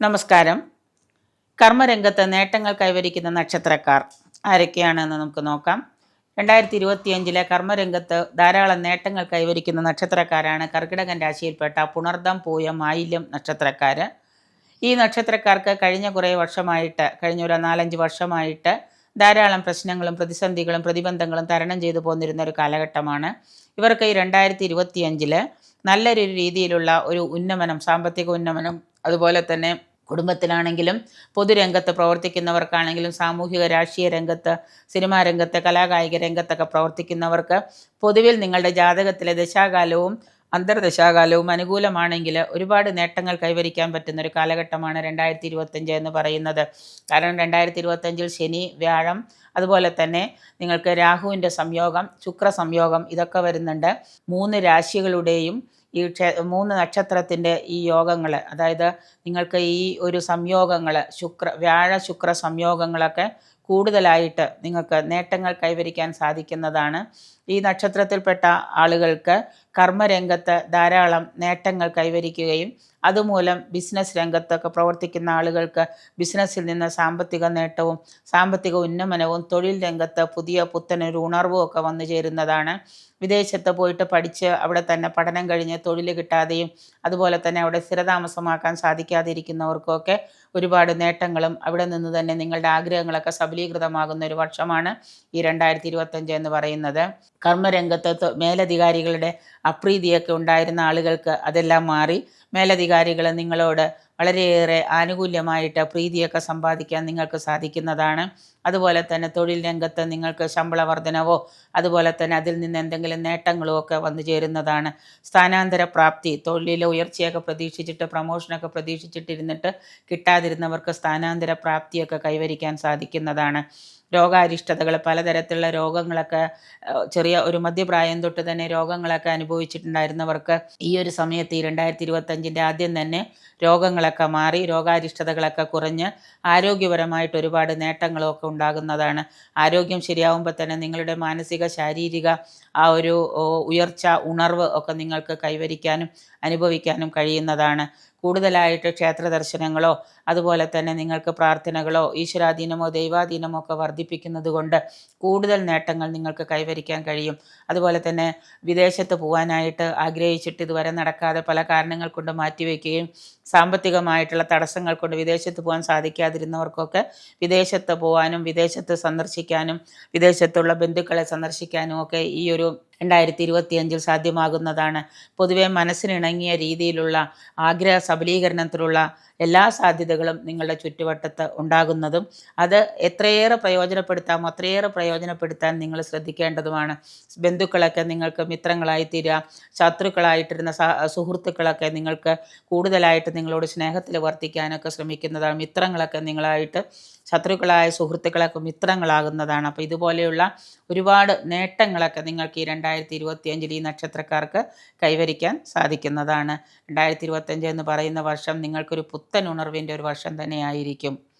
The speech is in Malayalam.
നമസ്കാരം. കർമ്മരംഗത്ത് നേട്ടങ്ങൾ കൈവരിക്കുന്ന നക്ഷത്രക്കാർ ആരൊക്കെയാണെന്ന് നമുക്ക് നോക്കാം. രണ്ടായിരത്തി ഇരുപത്തിയഞ്ചിലെ കർമ്മരംഗത്ത് ധാരാളം നേട്ടങ്ങൾ കൈവരിക്കുന്ന നക്ഷത്രക്കാരാണ് കർക്കിടകൻ രാശിയിൽപ്പെട്ട പുണർദം പൂയം ആയില്യം നക്ഷത്രക്കാർ ഈ നക്ഷത്രക്കാർക്ക് കഴിഞ്ഞ കുറേ വർഷമായിട്ട് കഴിഞ്ഞ ഒരു നാലഞ്ച് വർഷമായിട്ട് ധാരാളം പ്രശ്നങ്ങളും പ്രതിസന്ധികളും പ്രതിബന്ധങ്ങളും തരണം ചെയ്തു പോന്നിരുന്ന ഒരു കാലഘട്ടമാണ്. ഇവർക്ക് ഈ രണ്ടായിരത്തി ഇരുപത്തിയഞ്ചിൽ നല്ലൊരു രീതിയിലുള്ള ഒരു ഉന്നമനം സാമ്പത്തിക ഉന്നമനം അതുപോലെ തന്നെ കുടുംബത്തിലാണെങ്കിലും പൊതുരംഗത്ത് പ്രവർത്തിക്കുന്നവർക്കാണെങ്കിലും സാമൂഹിക രാഷ്ട്രീയ രംഗത്ത് സിനിമാ രംഗത്ത് കലാകായിക രംഗത്തൊക്കെ പ്രവർത്തിക്കുന്നവർക്ക് പൊതുവിൽ നിങ്ങളുടെ ജാതകത്തിലെ ദശാകാലവും അന്തർദശാകാലവും അനുകൂലമാണെങ്കിൽ ഒരുപാട് നേട്ടങ്ങൾ കൈവരിക്കാൻ പറ്റുന്ന ഒരു കാലഘട്ടമാണ് രണ്ടായിരത്തി ഇരുപത്തഞ്ച് എന്ന് പറയുന്നത്. കാരണം രണ്ടായിരത്തി ഇരുപത്തഞ്ചിൽ ശനി വ്യാഴം അതുപോലെ തന്നെ നിങ്ങൾക്ക് രാഹുവിന്റെ സംയോഗം ശുക്ര സംയോഗം ഇതൊക്കെ വരുന്നുണ്ട്. മൂന്ന് രാശികളുടെയും ഈ ക്ഷേ മൂന്ന് നക്ഷത്രത്തിന്റെ ഈ യോഗങ്ങൾ അതായത് നിങ്ങൾക്ക് ഈ ഒരു സംയോഗങ്ങൾ ശുക്ര വ്യാഴ ശുക്ര സംയോഗങ്ങളൊക്കെ കൂടുതലായിട്ട് നിങ്ങൾക്ക് നേട്ടങ്ങൾ കൈവരിക്കാൻ സാധിക്കുന്നതാണ്. ഈ നക്ഷത്രത്തിൽപ്പെട്ട ആളുകൾക്ക് കർമ്മരംഗത്ത് ധാരാളം നേട്ടങ്ങൾ കൈവരിക്കുകയും അതുമൂലം ബിസിനസ് രംഗത്തൊക്കെ പ്രവർത്തിക്കുന്ന ആളുകൾക്ക് ബിസിനസ്സിൽ നിന്ന് സാമ്പത്തിക നേട്ടവും സാമ്പത്തിക ഉന്നമനവും തൊഴിൽ രംഗത്ത് പുതിയ പുത്തനൊരു ഉണർവും ഒക്കെ വന്നു ചേരുന്നതാണ്. വിദേശത്ത് പോയിട്ട് പഠിച്ച് അവിടെ തന്നെ പഠനം കഴിഞ്ഞ് തൊഴിൽ കിട്ടാതെയും അതുപോലെ തന്നെ അവിടെ സ്ഥിരതാമസമാക്കാൻ സാധിക്കാതിരിക്കുന്നവർക്കൊക്കെ ഒരുപാട് നേട്ടങ്ങളും അവിടെ നിന്ന് തന്നെ നിങ്ങളുടെ ആഗ്രഹങ്ങളൊക്കെ സബലീകൃതമാകുന്ന ഒരു വർഷമാണ് ഈ രണ്ടായിരത്തി ഇരുപത്തഞ്ച് എന്ന് പറയുന്നത്. കർമ്മരംഗത്ത് മേലധികാരികളുടെ അപ്രീതിയൊക്കെ ഉണ്ടായിരുന്ന ആളുകൾക്ക് അതെല്ലാം മാറി. മേലധികാരികൾ നിങ്ങളോട് വളരെയേറെ ആനുകൂല്യമായിട്ട് പ്രീതിയൊക്കെ സമ്പാദിക്കാൻ നിങ്ങൾക്ക് സാധിക്കുന്നതാണ്. അതുപോലെ തന്നെ തൊഴിൽ രംഗത്ത് നിങ്ങൾക്ക് ശമ്പള വർധനവോ അതുപോലെ തന്നെ അതിൽ നിന്ന് എന്തെങ്കിലും നേട്ടങ്ങളോ ഒക്കെ വന്നു ചേരുന്നതാണ്. സ്ഥാനാന്തര പ്രാപ്തി തൊഴിലിലെ ഉയർച്ചയൊക്കെ പ്രതീക്ഷിച്ചിട്ട് പ്രമോഷനൊക്കെ പ്രതീക്ഷിച്ചിട്ടിരുന്നിട്ട് കിട്ടാതിരുന്നവർക്ക് സ്ഥാനാന്തര പ്രാപ്തിയൊക്കെ കൈവരിക്കാൻ സാധിക്കുന്നതാണ്. രോഗാരിഷ്ടതകൾ പലതരത്തിലുള്ള രോഗങ്ങളൊക്കെ ചെറിയ ഒരു മധ്യപ്രായം തൊട്ട് തന്നെ രോഗങ്ങളൊക്കെ അനുഭവിച്ചിട്ടുണ്ടായിരുന്നവർക്ക് ഈ ഒരു സമയത്ത് ഈ രണ്ടായിരത്തി ഇരുപത്തഞ്ചിന്റെ ആദ്യം തന്നെ രോഗങ്ങളൊക്കെ മാറി രോഗാരിഷ്ടതകളൊക്കെ കുറഞ്ഞ് ആരോഗ്യപരമായിട്ട് ഒരുപാട് നേട്ടങ്ങളൊക്കെ ഉണ്ടാകുന്നതാണ്. ആരോഗ്യം ശരിയാവുമ്പോൾ തന്നെ നിങ്ങളുടെ മാനസിക ശാരീരിക ആ ഒരു ഉയർച്ച ഉണർവ് ഒക്കെ നിങ്ങൾക്ക് കൈവരിക്കാനും അനുഭവിക്കാനും കഴിയുന്നതാണ്. കൂടുതലായിട്ട് ക്ഷേത്ര ദർശനങ്ങളോ അതുപോലെ തന്നെ നിങ്ങൾക്ക് പ്രാർത്ഥനകളോ ഈശ്വരാധീനമോ ദൈവാധീനമോ ഒക്കെ വർദ്ധിപ്പിക്കുന്നത് കൊണ്ട് കൂടുതൽ നേട്ടങ്ങൾ നിങ്ങൾക്ക് കൈവരിക്കാൻ കഴിയും. അതുപോലെ തന്നെ വിദേശത്ത് പോകാനായിട്ട് ആഗ്രഹിച്ചിട്ട് ഇതുവരെ നടക്കാതെ പല കാരണങ്ങൾ കൊണ്ട് മാറ്റിവെക്കുകയും സാമ്പത്തികമായിട്ടുള്ള തടസ്സങ്ങൾ കൊണ്ട് വിദേശത്ത് പോകാൻ സാധിക്കാതിരുന്നവർക്കൊക്കെ വിദേശത്ത് പോകാനും വിദേശത്ത് സന്ദർശിക്കാനും വിദേശത്തുള്ള ബന്ധുക്കളെ സന്ദർശിക്കാനും ഒക്കെ ഈ ഒരു രണ്ടായിരത്തി ഇരുപത്തിയഞ്ചിൽ സാധ്യമാകുന്നതാണ്. പൊതുവെ മനസ്സിനിണങ്ങിയ രീതിയിലുള്ള ആഗ്രഹ സബലീകരണത്തിലുള്ള എല്ലാ സാധ്യതകളും നിങ്ങളുടെ ചുറ്റുവട്ടത്ത് ഉണ്ടാകുന്നതും അത് എത്രയേറെ പ്രയോജനപ്പെടുത്താമോ അത്രയേറെ പ്രയോജനപ്പെടുത്താൻ നിങ്ങൾ ശ്രദ്ധിക്കേണ്ടതുമാണ്. ബന്ധുക്കളൊക്കെ നിങ്ങൾക്ക് മിത്രങ്ങളായി തീരുക ശത്രുക്കളായിട്ടിരുന്ന സുഹൃത്തുക്കളൊക്കെ നിങ്ങൾക്ക് കൂടുതലായിട്ട് നിങ്ങളോട് സ്നേഹത്തിൽ വർത്തിക്കാനൊക്കെ ശ്രമിക്കുന്നതാണ്. മിത്രങ്ങളൊക്കെ നിങ്ങളായിട്ട് ശത്രുക്കളായ സുഹൃത്തുക്കളൊക്കെ മിത്രങ്ങളാകുന്നതാണ്. അപ്പോൾ ഇതുപോലെയുള്ള ഒരുപാട് നേട്ടങ്ങളൊക്കെ നിങ്ങൾക്ക് ഈ രണ്ടായിരത്തി ഇരുപത്തിയഞ്ചിൽ ഈ നക്ഷത്രക്കാർക്ക് കൈവരിക്കാൻ സാധിക്കുന്നതാണ്. രണ്ടായിരത്തി ഇരുപത്തഞ്ച് എന്ന് പറയുന്ന വർഷം നിങ്ങൾക്കൊരു പുത്തൻ ഉണർവിന്റെ ഒരു വർഷം തന്നെയായിരിക്കും.